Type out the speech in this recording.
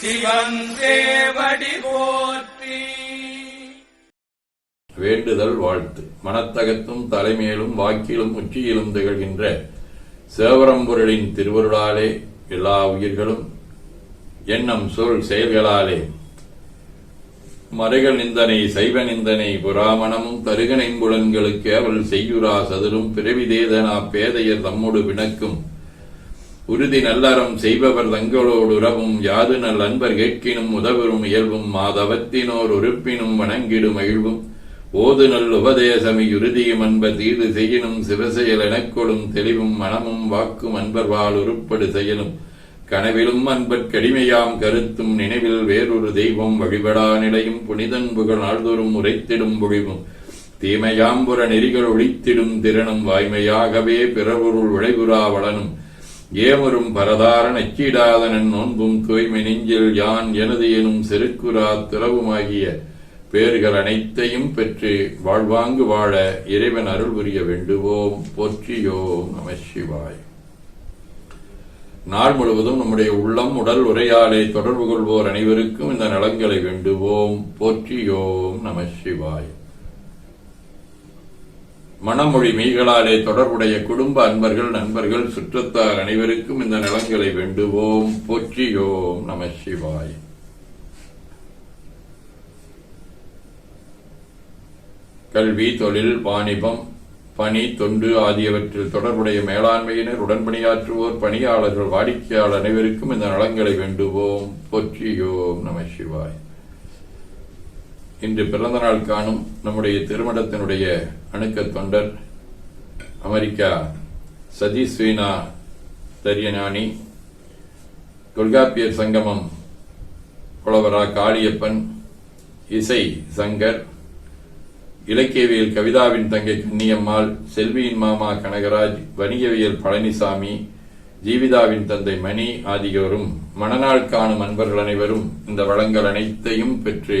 சிவன் போற்றி. வேண்டுதல் வாழ்த்து. மனத்தகத்தும் தலைமையிலும் வாக்கிலும் உச்சியிலும் திகழ்கின்ற சேவரம்பொருளின் திருவருளாலே எல்லா உயிர்களும் எண்ணம் சொல் செயல்களாலே. மறைகள் நிந்தனை சைவ நிந்தனை புராமணமும் தருகனைம்புலன்களுக்கு அவள் செய்யுரா சதுரும் பிறவிதேதனா பேதையர் தம்மோடு வினக்கும் உறுதி நல்லறம் செய்பவர் தங்களோடு உறவும் யாது நல் அன்பர் கேட்கினும் உதவரும் இயல்பும் மாதவத்தினோர் உறுப்பினும் வணங்கிடும் மகிழ்வும் ஓது நல் உபதேசமி உறுதியும் அன்பர் தீது செய்யினும் சிவசெயல் எனக்கொடும் தெளிவும் மனமும் வாக்கும் அன்பர் வாழ் உருப்படு செயலும். கனவிலும் அன்பர் கடிமையாம் கருத்தும் நினைவில் வேறொரு தெய்வம் வழிபடா நிலையும் புனிதன் புகழ் நாள்தோறும் உரைத்திடும் பொழிவும். தீமையாம்புற நெறிகள் ஒழித்திடும் திறனும் வாய்மையாகவே பிறவருள் விளைவுறா வளனும். ஏவரும் பரதார நச்சீடாதனன் நோன்பும் தூய்மை நெஞ்சில் யான் எனது எனும் செருக்குரா திறவுமாகிய பேர்கள் அனைத்தையும் பெற்று வாழ்வாங்கு வாழ இறைவன் அருள் புரிய வேண்டுவோம். போற்றியோம் நம சிவாய். நாள் முழுவதும் நம்முடைய உள்ளம் உடல் உரையாடை தொடர்பு கொள்வோர் அனைவருக்கும் இந்த நலன்களை வேண்டுவோம். போற்றியோம் நம சிவாய். மனமொழி மெய்களாலே தொடர்புடைய குடும்ப அன்பர்கள் நண்பர்கள் சுற்றத்தார் அனைவருக்கும் இந்த நலங்களை வேண்டுவோம். போற்றியோம் நம சிவாய். கல்வி தொழில் வாணிபம் பணி தொண்டு ஆகியவற்றில் தொடர்புடைய மேலாண்மையினர் உடன்பணியாற்றுவோர் பணியாளர்கள் வாடிக்கையாளர் அனைவருக்கும் இந்த நலங்களை வேண்டுவோம். போற்றியோம் நம சிவாய். இன்று பிறந்த நாள் காணும் நம்முடைய திருமணத்தினுடைய அணுக்க தொண்டர் அமெரிக்கா சதீஷ் வீணா தரியஞானி தொல்காப்பியர் சங்கமம் புலவரா காளியப்பன் இசை சங்கர் இலக்கியவியல் கவிதாவின் தங்கை கன்னியம்மாள் செல்வியின் மாமா கனகராஜ் வணிகவியல் பழனிசாமி ஜீவிதாவின் தந்தை மணி ஆகியோரும் மணநாள் காணும் அன்பர்கள் அனைவரும் இந்த வளங்கள் அனைத்தையும் பெற்று